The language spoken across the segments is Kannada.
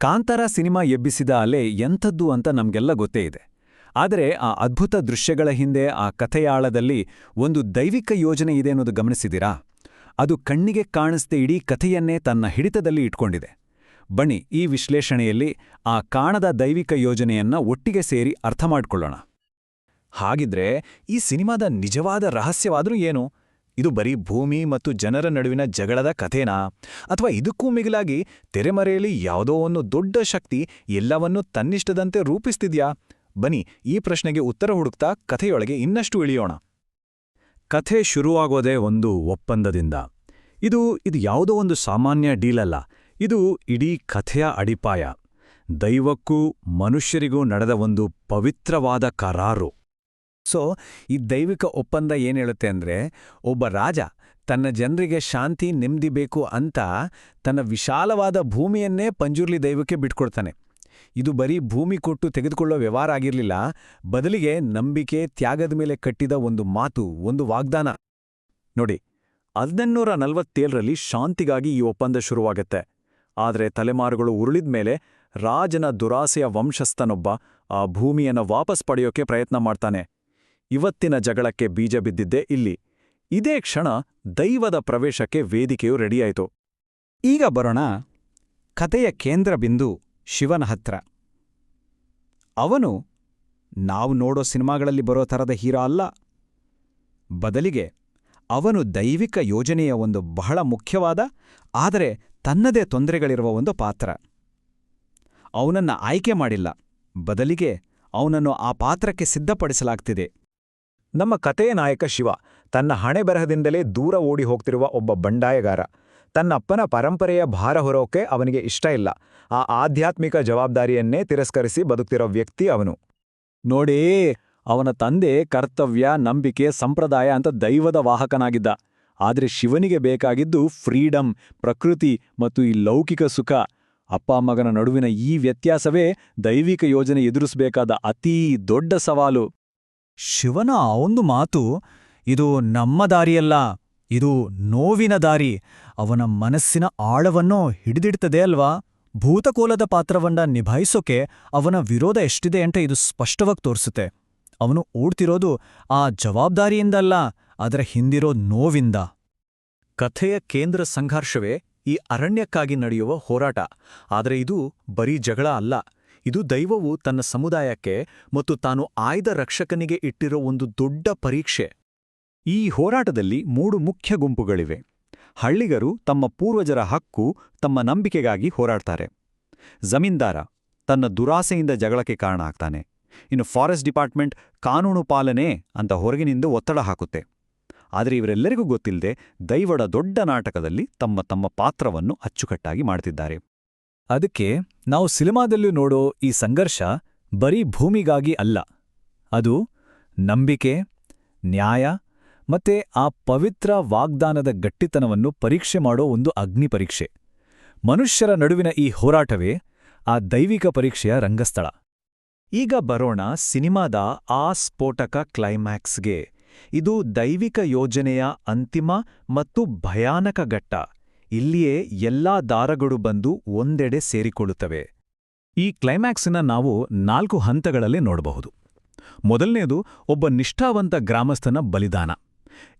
ಕಾಂತಾರ ಸಿನಿಮಾ ಎಬ್ಬಿಸಿದ ಅಲೆ ಎಂಥದ್ದು ಅಂತ ನಮಗೆಲ್ಲ ಗೊತ್ತೇ ಇದೆ. ಆದರೆ ಆ ಅದ್ಭುತ ದೃಶ್ಯಗಳ ಹಿಂದೆ ಆ ಕಥೆಯಾಳದಲ್ಲಿ ಒಂದು ದೈವಿಕ ಯೋಜನೆ ಇದೆ ಅನ್ನೋದು ಗಮನಿಸಿದಿರಾ ಅದು ಕಣ್ಣಿಗೆ ಕಾಣಿಸ್ದೆ ಇಡೀ ಕಥೆಯನ್ನೇ ತನ್ನ ಹಿಡಿತದಲ್ಲಿ ಇಟ್ಕೊಂಡಿದೆ. ಬನ್ನಿ ಈ ವಿಶ್ಲೇಷಣೆಯಲ್ಲಿ ಆ ಕಾಣದ ದೈವಿಕ ಯೋಜನೆಯನ್ನ ಒಟ್ಟಿಗೆ ಸೇರಿ ಅರ್ಥ ಮಾಡಿಕೊಳ್ಳೋಣ. ಹಾಗಿದ್ರೆ ಈ ಸಿನಿಮಾದ ನಿಜವಾದ ರಹಸ್ಯವಾದರೂ ಏನು? ಇದು ಬರೀ ಭೂಮಿ ಮತ್ತು ಜನರ ನಡುವಿನ ಜಗಳದ ಕಥೆನಾ? ಅಥವಾ ಇದಕ್ಕೂ ಮಿಗಿಲಾಗಿ ತೆರೆಮರೆಯಲ್ಲಿ ಯಾವುದೋ ಒಂದು ದೊಡ್ಡ ಶಕ್ತಿ ಎಲ್ಲವನ್ನೂ ತನ್ನಿಷ್ಟದಂತೆ ರೂಪಿಸ್ತಿದ್ಯಾ? ಬನ್ನಿ, ಈ ಪ್ರಶ್ನೆಗೆ ಉತ್ತರ ಹುಡುಕ್ತಾ ಕಥೆಯೊಳಗೆ ಇನ್ನಷ್ಟು ಇಳಿಯೋಣ. ಕಥೆ ಶುರುವಾಗೋದೇ ಒಂದು ಒಪ್ಪಂದದಿಂದ. ಇದು ಇದು ಯಾವುದೋ ಒಂದು ಸಾಮಾನ್ಯ ಡೀಲಲ್ಲ. ಇದು ಇಡೀ ಕಥೆಯ ಅಡಿಪಾಯ. ದೈವಕ್ಕೂ ಮನುಷ್ಯರಿಗೂ ನಡೆದ ಒಂದು ಪವಿತ್ರವಾದ ಕರಾರು. ಸೊ ಈ ದೈವಿಕ ಒಪ್ಪಂದ ಏನು ಹೇಳುತ್ತೆ ಅಂದ್ರೆ, ಒಬ್ಬ ರಾಜ ತನ್ನ ಜನರಿಗೆ ಶಾಂತಿ, ನೆಮ್ಮದಿ ಬೇಕು ಅಂತ ತನ್ನ ವಿಶಾಲವಾದ ಭೂಮಿಯನ್ನೇ ಪಂಜುರ್ಲಿ ದೈವಕ್ಕೆ ಬಿಟ್ಕೊಡ್ತಾನೆ. ಇದು ಬರೀ ಭೂಮಿ ಕೊಟ್ಟು ತೆಗೆದುಕೊಳ್ಳೋ ವ್ಯವಹಾರ ಆಗಿರಲಿಲ್ಲ, ಬದಲಿಗೆ ನಂಬಿಕೆ, ತ್ಯಾಗದ ಮೇಲೆ ಕಟ್ಟಿದ ಒಂದು ಮಾತು, ಒಂದು ವಾಗ್ದಾನ. ನೋಡಿ, ಹದಿನೆಂಟುನೂರ ನಲವತ್ತೇಳರಲ್ಲಿ ಶಾಂತಿಗಾಗಿ ಈ ಒಪ್ಪಂದ ಶುರುವಾಗತ್ತೆ. ಆದರೆ ತಲೆಮಾರುಗಳು ಉರುಳಿದ ಮೇಲೆ ರಾಜನ ದುರಾಸೆಯ ವಂಶಸ್ಥನೊಬ್ಬ ಆ ಭೂಮಿಯನ್ನು ವಾಪಸ್ ಪಡೆಯೋಕೆ ಪ್ರಯತ್ನ ಮಾಡ್ತಾನೆ. ಇವತ್ತಿನ ಜಗಳಕ್ಕೆ ಬೀಜ ಬಿದ್ದಿದ್ದೇ ಇಲ್ಲಿ. ಇದೇ ಕ್ಷಣ ದೈವದ ಪ್ರವೇಶಕ್ಕೆ ವೇದಿಕೆಯು ರೆಡಿಯಾಯಿತು. ಈಗ ಬರೋಣ ಕಥೆಯ ಕೇಂದ್ರ ಬಿಂದು ಶಿವನ ಹತ್ರ. ಅವನು, ನಾವು ನೋಡೋ ಸಿನಿಮಾಗಳಲ್ಲಿ ಬರೋ ಥರದ ಹೀರೋ ಅಲ್ಲ. ಬದಲಿಗೆ, ಅವನು ದೈವಿಕ ಯೋಜನೆಯ ಒಂದು ಬಹಳ ಮುಖ್ಯವಾದ, ಆದರೆ ತನ್ನದೇ ತೊಂದರೆಗಳಿರುವ ಒಂದು ಪಾತ್ರ. ಅವನನ್ನ ಆಯ್ಕೆ ಮಾಡಿಲ್ಲ. ಬದಲಿಗೆ, ಅವನನ್ನು ಆ ಪಾತ್ರಕ್ಕೆ ಸಿದ್ಧಪಡಿಸಲಾಗ್ತಿದೆ. ನಮ್ಮ ಕಥೆಯ ನಾಯಕ ಶಿವ ತನ್ನ ಹಣೆ ಬರಹದಿಂದಲೇ ದೂರ ಓಡಿ ಹೋಗ್ತಿರುವ ಒಬ್ಬ ಬಂಡಾಯಗಾರ. ತನ್ನಪ್ಪನ ಪರಂಪರೆಯ ಭಾರ ಹೊರೋಕೆ ಅವನಿಗೆ ಇಷ್ಟ ಇಲ್ಲ. ಆ ಆಧ್ಯಾತ್ಮಿಕ ಜವಾಬ್ದಾರಿಯನ್ನೇ ತಿರಸ್ಕರಿಸಿ ಬದುಕ್ತಿರೋ ವ್ಯಕ್ತಿ ಅವನು. ನೋಡೇ, ಅವನ ತಂದೆ ಕರ್ತವ್ಯ, ನಂಬಿಕೆ, ಸಂಪ್ರದಾಯ ಅಂತ ದೈವದ ವಾಹಕನಾಗಿದ್ದ. ಆದರೆ ಶಿವನಿಗೆ ಬೇಕಾಗಿದ್ದು ಫ್ರೀಡಮ್ ಪ್ರಕೃತಿ ಮತ್ತು ಈ ಲೌಕಿಕ ಸುಖ. ಅಪ್ಪ ಮಗನ ನಡುವಿನ ಈ ವ್ಯತ್ಯಾಸವೇ ದೈವಿಕ ಯೋಜನೆ ಎದುರಿಸಬೇಕಾದ ಅತೀ ದೊಡ್ಡ ಸವಾಲು. ಶಿವನ ಆ ಒಂದು ಮಾತು, ಇದು ನಮ್ಮ ದಾರಿಯಲ್ಲ, ಇದು ನೋವಿನ ದಾರಿ, ಅವನ ಮನಸ್ಸಿನ ಆಳವನ್ನೋ ಹಿಡಿದಿಡ್ತದೆ ಅಲ್ವಾ? ಭೂತಕೋಲದ ಪಾತ್ರವನ್ನ ನಿಭಾಯಿಸೋಕೆ ಅವನ ವಿರೋಧ ಎಷ್ಟಿದೆ ಅಂತ ಇದು ಸ್ಪಷ್ಟವಾಗಿ ತೋರಿಸುತ್ತೆ. ಅವನು ಓಡ್ತಿರೋದು ಆ ಜವಾಬ್ದಾರಿಯಿಂದಲ್ಲ ಅದರ ಹಿಂದಿರೋ ನೋವಿಂದ. ಕಥೆಯ ಕೇಂದ್ರ ಸಂಘರ್ಷವೇ ಈ ಅರಣ್ಯಕ್ಕಾಗಿ ನಡೆಯುವ ಹೋರಾಟ. ಆದರೆ ಇದು ಬರೀ ಜಗಳ ಅಲ್ಲ. ಇದು ದೈವವು ತನ್ನ ಸಮುದಾಯಕ್ಕೆ ಮತ್ತು ತಾನು ಆಯ್ದ ರಕ್ಷಕನಿಗೆ ಇಟ್ಟಿರೋ ಒಂದು ದೊಡ್ಡ ಪರೀಕ್ಷೆ. ಈ ಹೋರಾಟದಲ್ಲಿ ಮೂರು ಮುಖ್ಯ ಗುಂಪುಗಳಿವೆ. ಹಳ್ಳಿಗರು ತಮ್ಮ ಪೂರ್ವಜರ ಹಕ್ಕು, ತಮ್ಮ ನಂಬಿಕೆಗಾಗಿ ಹೋರಾಡ್ತಾರೆ. ಜಮೀನ್ದಾರ ತನ್ನ ದುರಾಸೆಯಿಂದ ಜಗಳಕ್ಕೆ ಕಾರಣ ಆಗ್ತಾನೆ ಇನ್ನು ಫಾರೆಸ್ಟ್ ಡಿಪಾರ್ಟ್ಮೆಂಟ್ ಕಾನೂನು ಪಾಲನೆ ಅಂತ ಹೊರಗಿನಿಂದ ಒತ್ತಡ ಹಾಕುತ್ತೆ. ಆದರೆ ಇವರೆಲ್ಲರಿಗೂ ಗೊತ್ತಿಲ್ಲದೆ ದೈವಡ ದೊಡ್ಡ ನಾಟಕದಲ್ಲಿ ತಮ್ಮ ತಮ್ಮ ಪಾತ್ರವನ್ನು ಅಚ್ಚುಕಟ್ಟಾಗಿ ಮಾಡ್ತಿದ್ದಾರೆ. ಅದಕ್ಕೆ ನಾವು ಸಿನಿಮಾದಲ್ಲೂ ನೋಡೋ ಈ ಸಂಘರ್ಷ ಬರೀ ಭೂಮಿಗಾಗಿ ಅಲ್ಲ. ಅದು ನಂಬಿಕೆ, ನ್ಯಾಯ ಮತ್ತೆ ಆ ಪವಿತ್ರ ವಾಗ್ದಾನದ ಗಟ್ಟಿತನವನ್ನು ಪರೀಕ್ಷೆ ಮಾಡೋ ಒಂದು ಅಗ್ನಿ ಪರೀಕ್ಷೆ. ಮನುಷ್ಯರ ನಡುವಿನ ಈ ಹೋರಾಟವೇ ಆ ದೈವಿಕ ಪರೀಕ್ಷೆಯ ರಂಗಸ್ಥಳ. ಈಗ ಬರೋಣ ಸಿನಿಮಾದ ಆ ಸ್ಫೋಟಕ ಕ್ಲೈಮ್ಯಾಕ್ಸ್ಗೆ. ಇದು ದೈವಿಕ ಯೋಜನೆಯ ಅಂತಿಮ ಮತ್ತು ಭಯಾನಕ ಘಟ್ಟ. ಇಲ್ಲಿಯೇ ಎಲ್ಲಾ ದಾರಗಳು ಬಂದು ಒಂದೆಡೆ ಸೇರಿಕೊಳ್ಳುತ್ತವೆ. ಈ ಕ್ಲೈಮ್ಯಾಕ್ಸಿನ ನಾವು ನಾಲ್ಕು ಹಂತಗಳಲ್ಲಿ ನೋಡಬಹುದು. ಮೊದಲನೆಯದು ಒಬ್ಬ ನಿಷ್ಠಾವಂತ ಗ್ರಾಮಸ್ಥನ ಬಲಿದಾನ.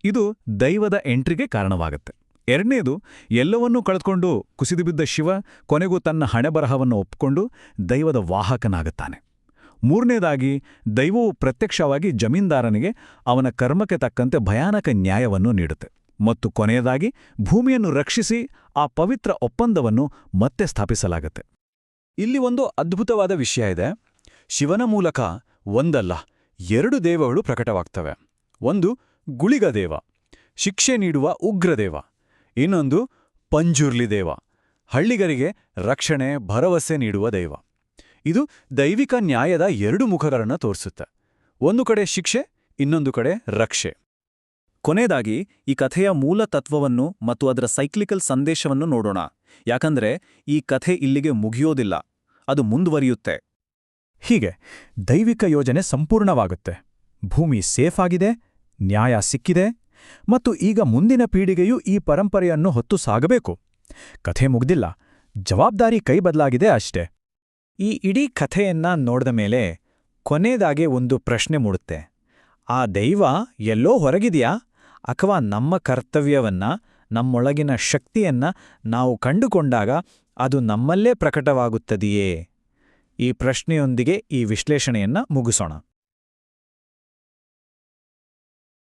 ಇದು ದೈವದ ಎಂಟ್ರಿಗೆ ಕಾರಣವಾಗುತ್ತೆ. ಎರಡನೇದು ಎಲ್ಲವನ್ನೂ ಕಳೆದುಕೊಂಡು ಕುಸಿದುಬಿದ್ದ ಶಿವ ಕೊನೆಗೂ ತನ್ನ ಹಣೆಬರಹವನ್ನು ಒಪ್ಪಿಕೊಂಡು ದೈವದ ವಾಹಕನಾಗುತ್ತಾನೆ. ಮೂರನೇದಾಗಿ ದೈವವು ಪ್ರತ್ಯಕ್ಷವಾಗಿ ಜಮೀನ್ದಾರನಿಗೆ ಅವನ ಕರ್ಮಕ್ಕೆ ತಕ್ಕಂತೆ ಭಯಾನಕ ನ್ಯಾಯವನ್ನು ನೀಡುತ್ತೆ. ಮತ್ತು ಕೊನೆಯದಾಗಿ ಭೂಮಿಯನ್ನು ರಕ್ಷಿಸಿ ಆ ಪವಿತ್ರ ಒಪ್ಪಂದವನ್ನು ಮತ್ತೆ ಸ್ಥಾಪಿಸಲಾಗುತ್ತೆ. ಇಲ್ಲಿ ಒಂದು ಅದ್ಭುತವಾದ ವಿಷಯ ಇದೆ. ಶಿವನ ಮೂಲಕ ಒಂದಲ್ಲ, ಎರಡು ದೇವಗಳು ಪ್ರಕಟವಾಗ್ತವೆ. ಒಂದು ಗುಳಿಗ ದೇವ, ಶಿಕ್ಷೆ ನೀಡುವ ಉಗ್ರದೇವ ಇನ್ನೊಂದು ಪಂಜುರ್ಲಿ ದೇವ, ಹಳ್ಳಿಗರಿಗೆ ರಕ್ಷಣೆ, ಭರವಸೆ ನೀಡುವ ದೈವ. ಇದು ದೈವಿಕ ನ್ಯಾಯದ ಎರಡು ಮುಖಗಳನ್ನು ತೋರಿಸುತ್ತೆ. ಒಂದು ಕಡೆ ಶಿಕ್ಷೆ, ಇನ್ನೊಂದು ಕಡೆ ರಕ್ಷೆ. ಕೊನೆಯದಾಗಿ, ಈ ಕಥೆಯ ಮೂಲ ತತ್ವವನ್ನು ಮತ್ತು ಅದರ ಸೈಕ್ಲಿಕಲ್ ಸಂದೇಶವನ್ನು ನೋಡೋಣ. ಯಾಕಂದ್ರೆ, ಈ ಕಥೆ ಇಲ್ಲಿಗೆ ಮುಗಿಯೋದಿಲ್ಲ. ಅದು ಮುಂದುವರಿಯುತ್ತೆ. ಹೀಗೆ, ದೈವಿಕ ಯೋಜನೆ ಸಂಪೂರ್ಣವಾಗುತ್ತೆ. ಭೂಮಿ ಸೇಫ್ ಆಗಿದೆ ನ್ಯಾಯ ಸಿಕ್ಕಿದೆ, ಮತ್ತು ಈಗ ಮುಂದಿನ ಪೀಳಿಗೆಯೂ ಈ ಪರಂಪರೆಯನ್ನು ಹೊತ್ತು ಸಾಗಬೇಕು. ಕಥೆ ಮುಗ್ದಿಲ್ಲ. ಜವಾಬ್ದಾರಿ ಕೈ ಬದಲಾಗಿದೆ ಅಷ್ಟೇ. ಈ ಇಡೀ ಕಥೆಯನ್ನ ನೋಡಿದ ಮೇಲೆ ಕೊನೆಯದಾಗೆ ಒಂದು ಪ್ರಶ್ನೆ ಮೂಡುತ್ತೆ. ಆ ದೈವ ಎಲ್ಲೋ ಹೊರಗಿದೆಯಾ? ಅಥವಾ ನಮ್ಮ ಕರ್ತವ್ಯವನ್ನ, ನಮ್ಮೊಳಗಿನ ಶಕ್ತಿಯನ್ನ ನಾವು ಕಂಡುಕೊಂಡಾಗ ಅದು ನಮ್ಮಲ್ಲೇ ಪ್ರಕಟವಾಗುತ್ತದೆಯೇ? ಈ ಪ್ರಶ್ನೆಯೊಂದಿಗೆ ಈ ವಿಶ್ಲೇಷಣೆಯನ್ನ ಮುಗಿಸೋಣ.